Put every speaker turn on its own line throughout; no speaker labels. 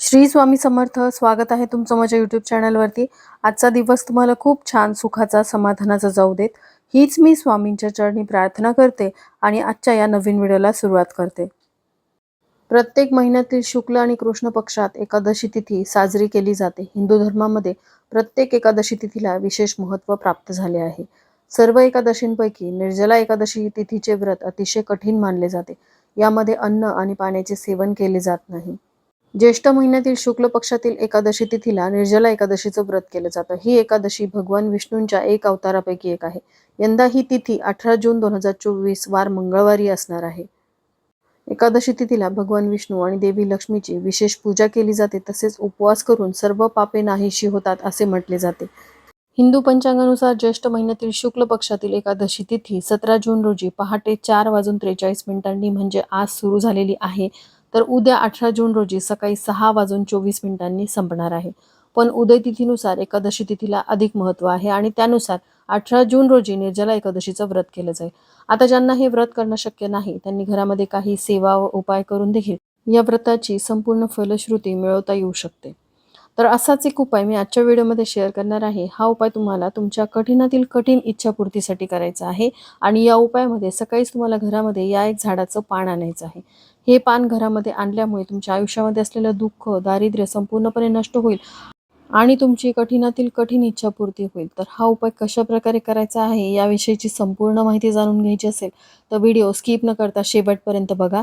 श्री स्वामी समर्थ स्वागत आहे तुमचं माझ्या यूट्यूब चॅनलवरती आजचा दिवस तुम्हाला खूप छान सुखाचा समाधानाचा जाऊ देत. हीच मी स्वामींच्या चरणी प्रार्थना करते आणि आजच्या या नवीन व्हिडिओला सुरुवात करते. प्रत्येक महिन्यातील शुक्ल आणि कृष्ण पक्षात एकादशी तिथी साजरी केली जाते. हिंदू धर्मामध्ये प्रत्येक एकादशी तिथीला विशेष महत्त्व प्राप्त झाले आहे. सर्व एकादशींपैकी निर्जला एकादशी तिथीचे व्रत अतिशय कठीण मानले जाते. यामध्ये अन्न आणि पाण्याचे सेवन केले जात नाही. ज्येष्ठ महिन्यातील शुक्ल पक्षातील एकादशी तिथीला निर्जला एकादशीचं व्रत केलं जातं. ही एकादशी भगवान विष्णूंच्या एक अवतारापैकी एक आहे. यंदा ही तिथी अठरा जून दोन हजार चोवीस वार मंगळवारी असणार आहे. एकादशी तिथीला भगवान विष्णू आणि देवी लक्ष्मीची विशेष पूजा केली जाते. तसेच उपवास करून सर्व पापे नाहीशी होतात असे म्हटले जाते. हिंदू पंचांगानुसार ज्येष्ठ महिन्यातील शुक्ल पक्षातील एकादशी तिथी सतरा जून रोजी पहाटे चार वाजून त्रेचाळीस मिनिटांनी म्हणजे आज सुरू झालेली आहे. तर उद्या अठरा जून रोजी सकाळी सहा वाजून चोवीस मिनिटांनी संपणार आहे. पण उदय तिथीनुसार एकादशी तिथीला अधिक महत्त्व आहे आणि त्यानुसार अठरा जून रोजी निर्जला एकादशीचं व्रत केलं जाईल. आता ज्यांना हे व्रत करणं शक्य नाही त्यांनी घरामध्ये काही सेवा व उपाय करून देखील या व्रताची संपूर्ण फलश्रुती मिळवता येऊ शकते. तर असाच एक उपाय मी आजच्या व्हिडिओमध्ये शेअर करणार आहे. हा उपाय तुम्हाला तुमच्या कठीणातील कठीण इच्छापूर्तीसाठी करायचा आहे आणि या उपायामध्ये सकाळीच तुम्हाला घरामध्ये या एक झाडाचं पान आणायचं आहे. हे पान घरामध्ये आणल्यामुळे तुमच्या आयुष्यामध्ये असलेलं दुःख दारिद्र्य संपूर्णपणे नष्ट होईल आणि तुमची कठीणातील कठीण इच्छापूर्ती होईल. तर हा उपाय कशा प्रकारे करायचा आहे याविषयीची संपूर्ण माहिती जाणून घ्यायची असेल तर व्हिडिओ स्किप न करता शेवटपर्यंत बघा.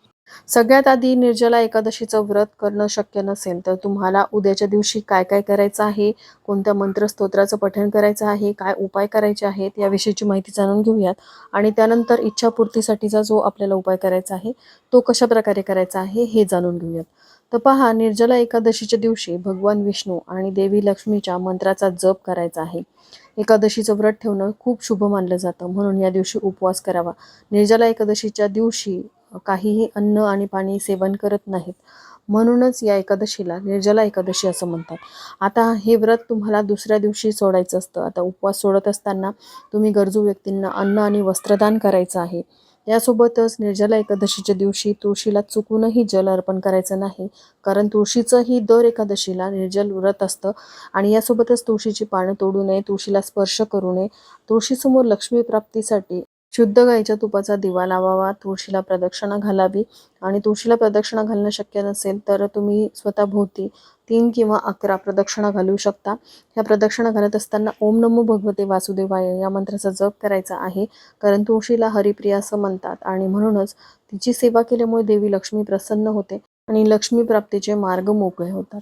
सगळ्यात आधी निर्जला एकादशीचं व्रत करणं शक्य नसेल तर तुम्हाला उद्याच्या दिवशी काय काय करायचं आहे? कोणत्या मंत्रस्तोत्राचं पठण करायचं आहे? काय उपाय करायचे आहेत? याविषयीची माहिती जाणून घेऊयात. आणि त्यानंतर इच्छापूर्तीसाठीचा जो आपल्याला उपाय करायचा आहे तो कशा प्रकारे करायचा आहे हे जाणून घेऊयात. तर पहा निर्जला एकादशीच्या दिवशी भगवान विष्णू आणि देवी लक्ष्मीच्या मंत्राचा जप करायचा आहे. एकादशीचं व्रत ठेवणं खूप शुभ मानलं जातं. म्हणून या दिवशी उपवास करावा. निर्जला एकादशीच्या दिवशी काहीही अन्न आणि पाणी सेवन करत नाहीत. म्हणूनच या एकादशीला निर्जला एकादशी असं म्हणतात. आता हे व्रत तुम्हाला दुसऱ्या दिवशी सोडायचं असतं. आता उपवास सोडत असताना तुम्ही गरजू व्यक्तींना अन्न आणि वस्त्रदान करायचं आहे. यासोबतच निर्जला एकादशीच्या दिवशी तुळशीला चुकूनही जल अर्पण करायचं नाही कारण तुळशीचंही दर एकादशीला निर्जल व्रत असतं आणि यासोबतच तुळशीची पानं तोडू नये तुळशीला स्पर्श करू नये. तुळशीसमोर लक्ष्मी प्राप्तीसाठी शुद्ध गाईच्या तुपाचा दिवा लावावा तुळशीला प्रदक्षिणा घालावी. आणि तुळशीला प्रदक्षिणा घालणं शक्य नसेल तर तुम्ही स्वतः भोवती तीन किंवा अकरा प्रदक्षिणा घालू शकता. ह्या प्रदक्षिणा घालत असताना ओम नमो भगवते वासुदेवाय या मंत्राचा जप करायचा आहे. कारण तुळशीला हरिप्रिया असं म्हणतात आणि म्हणूनच तिची सेवा केल्यामुळे देवी लक्ष्मी प्रसन्न होते आणि लक्ष्मी प्राप्तीचे मार्ग मोकळे होतात.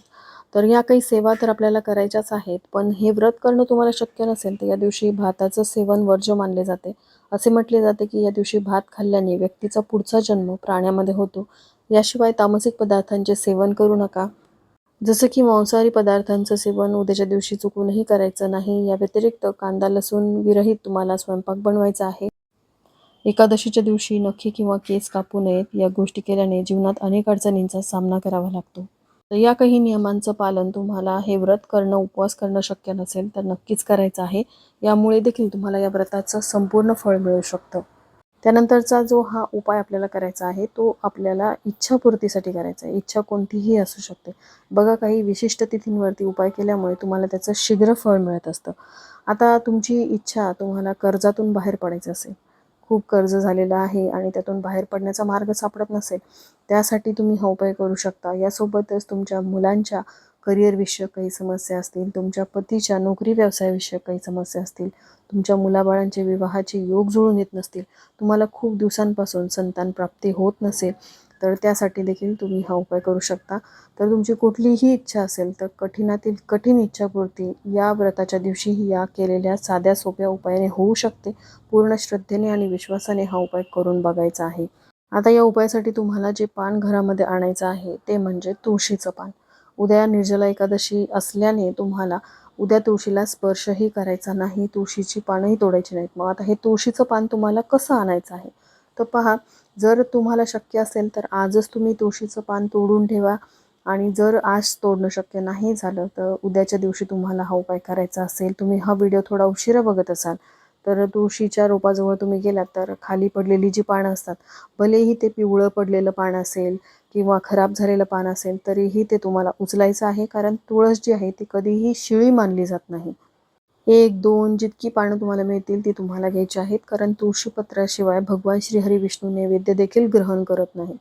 तर या काही सेवा तर आपल्याला करायच्याच आहेत पण हे व्रत करणं तुम्हाला शक्य नसेल तर या दिवशी भाताचं सेवन वर्ज्य मानले जाते. असे म्हटले जाते की या दिवशी भात खाल्ल्याने व्यक्तीचा पुढचा जन्म प्राण्यामध्ये होतो. याशिवाय तामसिक पदार्थांचे सेवन करू नका. जसं की मांसाहारी पदार्थांचं सेवन उद्याच्या दिवशी चुकूनही करायचं नाही या व्यतिरिक्त कांदा लसूण विरहित तुम्हाला स्वयंपाक बनवायचा आहे. एकादशीच्या दिवशी नखे किंवा केस कापू नयेत या गोष्टी केल्याने जीवनात अनेक अडचणींचा सामना करावा लागतो. तर या काही नियमांचं पालन तुम्हाला हे व्रत करणं उपवास करणं शक्य नसेल तर नक्कीच करायचं आहे. यामुळे देखील तुम्हाला या व्रताचं संपूर्ण फळ मिळू शकतं. त्यानंतरचा जो हा उपाय आपल्याला करायचा आहे तो आपल्याला इच्छापूर्तीसाठी करायचा आहे. इच्छा कोणतीही असू शकते. बघा काही विशिष्ट तिथींवरती उपाय केल्यामुळे तुम्हाला त्याचं शीघ्र फळ मिळत असतं. आता तुमची इच्छा तुम्हाला कर्जातून बाहेर पडायचं असेल खूप कर्ज झालेलं आहे आणि त्यातून बाहेर पडण्याचा मार्ग सापडत नसेल त्यासाठी तुम्ही हा उपाय करू शकता. यासोबतच तुमच्या मुलांच्या करिअरविषयक काही समस्या असतील तुमच्या पतीच्या नोकरी व्यवसायाविषयक काही समस्या असतील तुमच्या मुलाबाळांचे विवाहाचे योग जुळून येत नसतील तुम्हाला खूप दिवसांपासून संतान प्राप्ती होत नसेल तर त्यासाठी देखील तुम्ही हा उपाय करू शकता. तर तुमची कुठलीही इच्छा असेल तर कठीणातील कठीण इच्छापूर्ती या व्रताच्या दिवशीही या केलेल्या साध्या सोप्या उपायाने होऊ शकते. पूर्ण श्रद्धेने आणि विश्वासाने हा उपाय करून बघायचा आहे. आता या उपायासाठी तुम्हाला जे पान घरामध्ये आणायचं आहे ते म्हणजे तुळशीचं पान. उद्या निर्जला एकादशी असल्याने तुम्हाला उद्या तुळशीला स्पर्शही करायचा नाही तुळशीची पानंही तोडायची नाहीत. मग आता हे तुळशीचं पान तुम्हाला कसं आणायचं आहे? तर पहा जर तुम्हाला शक्य असेल तर आजच तुम्ही तुळशीचं पान तोडून ठेवा. आणि जर आज तोडणं शक्य नाही झालं तर उद्याच्या दिवशी तुम्हाला हा उपाय करायचा असेल. तुम्ही हा व्हिडिओ थोडा उशिरा बघत असाल तर तुळशीच्या रोपाजवळ तुम्ही गेलात तर खाली पडलेली जी पानं असतात भलेही ते पिवळं पडलेलं पान असेल किंवा खराब झालेलं पान असेल तरीही ते तुम्हाला उचलायचं आहे. कारण तुळस जी आहे ती कधीही शिळी मानली जात नाही. एक दोन जितकी पानं तुम्हाला मिळतील ती तुम्हाला घ्यायची आहेत. कारण तुळशीपत्राशिवाय भगवान श्रीहरी विष्णू नैवेद्य देखील ग्रहण करत नाहीत.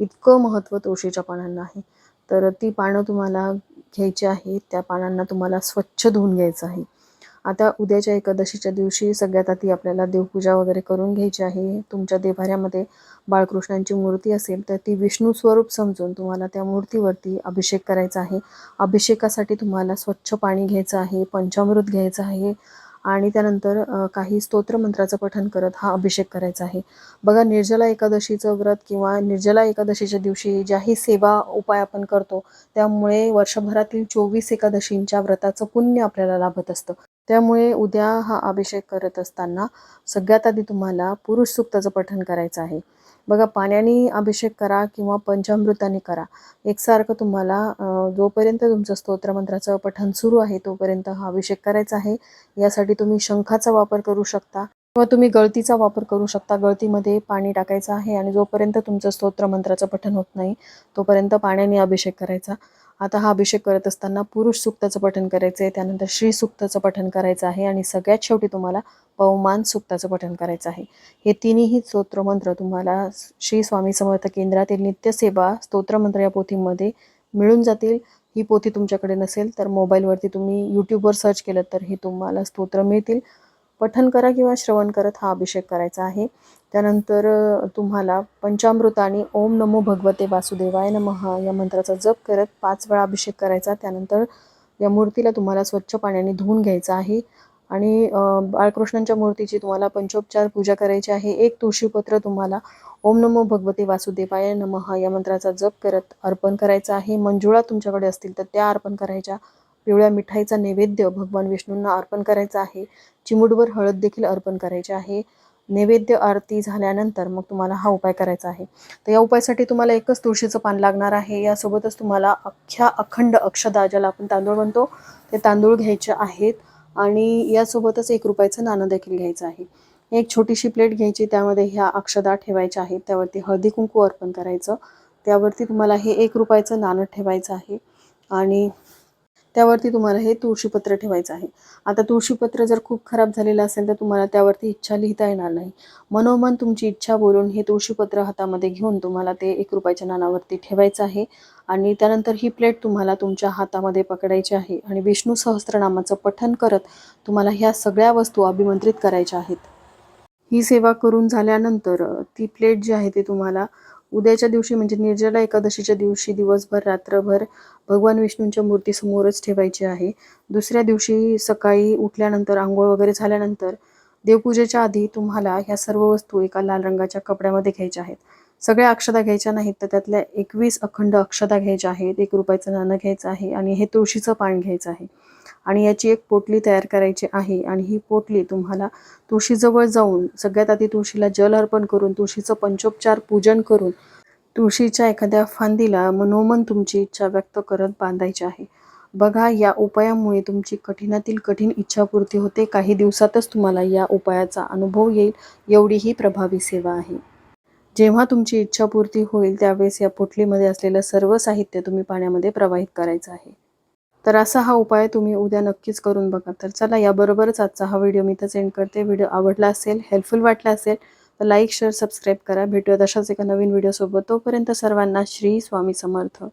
इतकं महत्त्व तुळशीच्या पानांना आहे. तर ती पानं तुम्हाला घ्यायची आहेत. त्या पानांना तुम्हाला स्वच्छ धुवून घ्यायचं आहे. आता उद्याच्या एकादशीच्या दिवशी सगळ्यात आधी आपल्याला देवपूजा वगैरे करून घ्यायची आहे. तुमच्या देभाऱ्यामध्ये बाळकृष्णांची मूर्ती असेल तर ती विष्णू स्वरूप समजून तुम्हाला त्या मूर्तीवरती अभिषेक करायचा आहे. अभिषेकासाठी तुम्हाला स्वच्छ पाणी घ्यायचं आहे पंचामृत घ्यायचं आहे आणि त्यानंतर काही स्तोत्रमंत्राचं पठण करत हा अभिषेक करायचा आहे. बघा निर्जला एकादशीचं व्रत किंवा निर्जला एकादशीच्या दिवशी ज्याही सेवा उपाय आपण करतो त्यामुळे वर्षभरातील चोवीस एकादशींच्या व्रताचं पुण्य आपल्याला लाभत असतं. त्यामुळे उद्या हा अभिषेक करत असताना सगळ्यात आधी तुम्हाला पुरुष सुक्ताचं पठण करायचं आहे. बघा पाण्याने अभिषेक करा किंवा पंचामृताने करा. एकसारखं तुम्हाला जोपर्यंत तुमचं स्तोत्रमंत्राचं पठण सुरू आहे तोपर्यंत हा अभिषेक करायचा आहे. यासाठी तुम्ही शंखाचा वापर करू शकता किंवा तुम्ही गळतीचा वापर करू शकता. गळतीमध्ये पाणी टाकायचं आहे आणि जोपर्यंत तुमचं स्तोत्रमंत्राचं पठण होत नाही तोपर्यंत पाण्याने अभिषेक करायचा. आता हा अभिषेक करत असताना पुरुष सुक्ताचं पठण करायचं आहे त्यानंतर श्री सुक्ताचं पठण करायचं आहे आणि सगळ्यात शेवटी तुम्हाला पवमान सुक्ताचं पठण करायचं आहे. हे तिन्ही स्तोत्रमंत्र तुम्हाला श्री स्वामी समर्थ केंद्रातील नित्यसेवा स्तोत्रमंत्र या पोथीमध्ये मिळून जातील. ही पोथी तुमच्याकडे नसेल तर मोबाईलवरती तुम्ही यूट्यूबवर सर्च केलं तर हे तुम्हाला स्तोत्र मिळतील. पठन करा किंवा श्रवण करत हा अभिषेक करायचा आहे. त्यानंतर तुम्हाला पंचामृत आणि ओम नमो भगवते वासुदेवाय नमः या मंत्राचा जप करत पाच वेळा अभिषेक करायचा. त्यानंतर या मूर्तीला तुम्हाला स्वच्छ पाण्याने धुवून घ्यायचं आहे. आणि बाळकृष्णांच्या मूर्तीची तुम्हाला पंचोपचार पूजा करायची आहे. एक तुळशीपत्र तुम्हाला ओम नमो भगवते वासुदेवाय नमः या मंत्राचा जप करत अर्पण करायचा आहे. मंजुळा तुमच्याकडे असतील तर त्या अर्पण करायच्या. पिवळ्या मिठाईचा नैवेद्य भगवान विष्णूंना अर्पण करायचा आहे. चिमूटभर हळद देखील अर्पण करायची आहे. नैवेद्य आरती झाल्यानंतर मग तुम्हाला हा उपाय करायचा आहे. तर या उपायासाठी तुम्हाला एकच तुळशीचं पान लागणार आहे. यासोबतच तुम्हाला अख्ख्या अखंड अक्षदा ज्याला आपण तांदूळ म्हणतो ते तांदूळ घ्यायचे आहेत. आणि यासोबतच एक रुपयाचं नाणं देखील घ्यायचं आहे. एक छोटीशी प्लेट घ्यायची त्यामध्ये ह्या अक्षदा ठेवायच्या आहेत. त्यावरती हळदी कुंकू अर्पण करायचं. त्यावरती तुम्हाला हे एक रुपयाचं नाणं ठेवायचं आहे. आणि त्यावरती तुम्हाला हे तुळशीपत्र ठेवायचं आहे. आता तुळशीपत्र जर खूप खराब झालेलं असेल तर तुम्हाला त्यावरती इच्छा लिहिता येणार नाही. मनोमन तुमची इच्छा बोलून हे तुळशीपत्र हातामध्ये घेऊन तुम्हाला ते एक रुपयाच्या नाण्यावरती ठेवायचं आहे. आणि त्यानंतर ही प्लेट तुम्हाला तुमच्या हातामध्ये पकडायची आहे आणि विष्णू सहस्त्रनामाचं पठन करत तुम्हाला ह्या सगळ्या वस्तू अभिमंत्रित करायच्या आहेत. ही सेवा करून झाल्यानंतर ती प्लेट जी आहे ती तुम्हाला उद्याच्या दिवशी म्हणजे निर्जला एकादशीच्या दिवशी दिवसभर रात्रभर भगवान विष्णूंच्या मूर्तीसमोरच ठेवायची आहे. दुसऱ्या दिवशी सकाळी उठल्यानंतर आंघोळ वगैरे झाल्यानंतर देवपूजेच्या आधी तुम्हाला ह्या सर्व वस्तू एका लाल रंगाच्या कपड्यामध्ये घ्यायच्या आहेत. सगळ्या अक्षदा घ्यायच्या नाहीत तर त्यातल्या एकवीस अखंड अक्षदा घ्यायच्या आहेत. एक रुपयाचं नाणं घ्यायचं आहे आणि हे तुळशीचं पान घ्यायचं आहे. आणि याची एक पोटली तयार करायची आहे. आणि ही पोटली तुम्हाला तुळशीजवळ जाऊन सगळ्यात आधी तुळशीला जल अर्पण करून तुळशीचं पंचोपचार पूजन करून तुळशीच्या एखाद्या फांदीला मनोमन तुमची इच्छा व्यक्त करत बांधायची आहे. बघा या उपायामुळे तुमची कठीणातील कठीण इच्छापूर्ती होते. काही दिवसातच तुम्हाला या उपायाचा अनुभव येईल. एवढी ही प्रभावी सेवा आहे. जेव्हा तुमची इच्छापूर्ती होईल त्यावेळेस या पोटलीमध्ये असलेलं सर्व साहित्य तुम्ही पाण्यामध्ये प्रवाहित करायचं आहे. तर असा हा उपाय तुम्ही उद्या नक्कीच करून बघा. तर चला याबरोबरच आजचा हा व्हिडिओ मी इथं सेंड करते. व्हिडिओ आवडला असेल हेल्पफुल वाटला असेल तर लाईक शेअर सबस्क्राईब करा. भेटूयात अशाच एका नवीन व्हिडिओसोबत तोपर्यंत सर्वांना श्री स्वामी समर्थ.